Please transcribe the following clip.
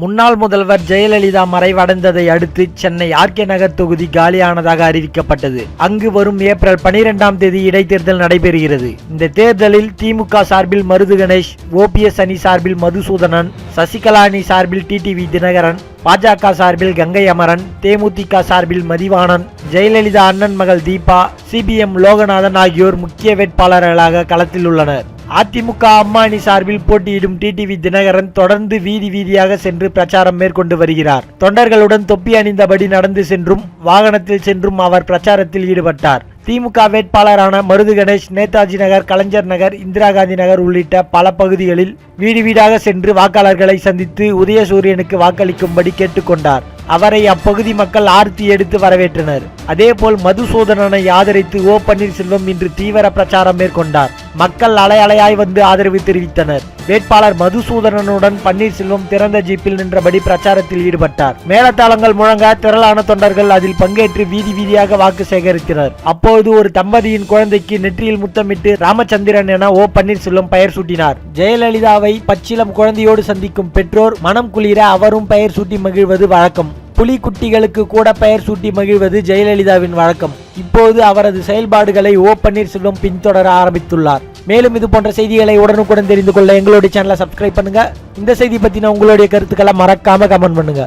முன்னாள் முதல்வர் ஜெயலலிதா மறைவடைந்ததை அடுத்து சென்னை ஆர்கே நகர் தொகுதி காலியானதாக அறிவிக்கப்பட்டது. அங்கு வரும் ஏப்ரல் பனிரெண்டாம் தேதி இடைத்தேர்தல் நடைபெறுகிறது. இந்த தேர்தலில் திமுக சார்பில் மருது கணேஷ் ஓபிஎஸ் அணி சார்பில் மதுசூதனன் சசிகலா அணி சார்பில் டிடிவி தினகரன் பாஜக சார்பில் கங்கை அமரன் தேமுதிக சார்பில் மதிவாணன் ஜெயலலிதா அண்ணன் மகள் தீபா சிபிஎம் லோகநாதன் ஆகியோர் முக்கிய வேட்பாளர்களாக களத்தில் உள்ளனர். அதிமுக அம்மாணி சார்பில் போட்டியிடும் டிடிவி தினகரன் தொடர்ந்து வீதி வீதியாக சென்று பிரச்சாரம் மேற்கொண்டு வருகிறார். தொண்டர்களுடன் தொப்பி அணிந்தபடி நடந்து சென்றும் வாகனத்தில் சென்றும் அவர் பிரச்சாரத்தில் ஈடுபட்டார். திமுக வேட்பாளரான மருது கணேஷ் நேதாஜி நகர் கலைஞர் நகர் இந்திரா காந்தி நகர் உள்ளிட்ட பல பகுதிகளில் வீடு வீடாக சென்று வாக்காளர்களை சந்தித்து உதயசூரியனுக்கு வாக்களிக்கும்படி கேட்டுக்கொண்டார். அவரை அப்பகுதி மக்கள் ஆர்த்தி எடுத்து வரவேற்றனர். அதேபோல் மதுசூதனனை ஆதரித்து ஓ பன்னீர்செல்வம் இன்று தீவிர பிரச்சாரம் மேற்கொண்டார். மக்கள் அலையலையாய் வந்து ஆதரவு தெரிவித்தனர். வேட்பாளர் மதுசூதனனுடன் பன்னீர்செல்வம் திறந்த ஜீப்பில் நின்றபடி பிரச்சாரத்தில் ஈடுபட்டார். மேலத்தாளங்கள் முழங்க திரளான தொண்டர்கள் அதில் பங்கேற்று வீதி வீதியாக வாக்கு சேகரித்தனர். அப்போது ஒரு தம்பதியின் குழந்தைக்கு நெற்றியில் முத்தமிட்டு ராமச்சந்திரன் என ஓ பன்னீர்செல்வம் பெயர் சூட்டினார். ஜெயலலிதாவை பச்சிலம் குழந்தையோடு சந்திக்கும் பெற்றோர் மனம் குளிர அவரும் பெயர் சூட்டி மகிழ்வது வழக்கம். புலிக்குட்டிகளுக்கு கூட பெயர் சூட்டி மகிழ்வது ஜெயலலிதாவின் வழக்கம். இப்போது அவரது செயல்பாடுகளை ஓ பன்னீர்செல்வம் பின்தொடர ஆரம்பித்துள்ளார். மேலும் இது போன்ற செய்திகளை உடனுக்குடன் தெரிந்து கொள்ள எங்களுடைய சேனலை சப்ஸ்கிரைப் பண்ணுங்க. இந்த செய்தி பத்தின உங்களுடைய கருத்துக்களை மறக்காம கமெண்ட் பண்ணுங்க.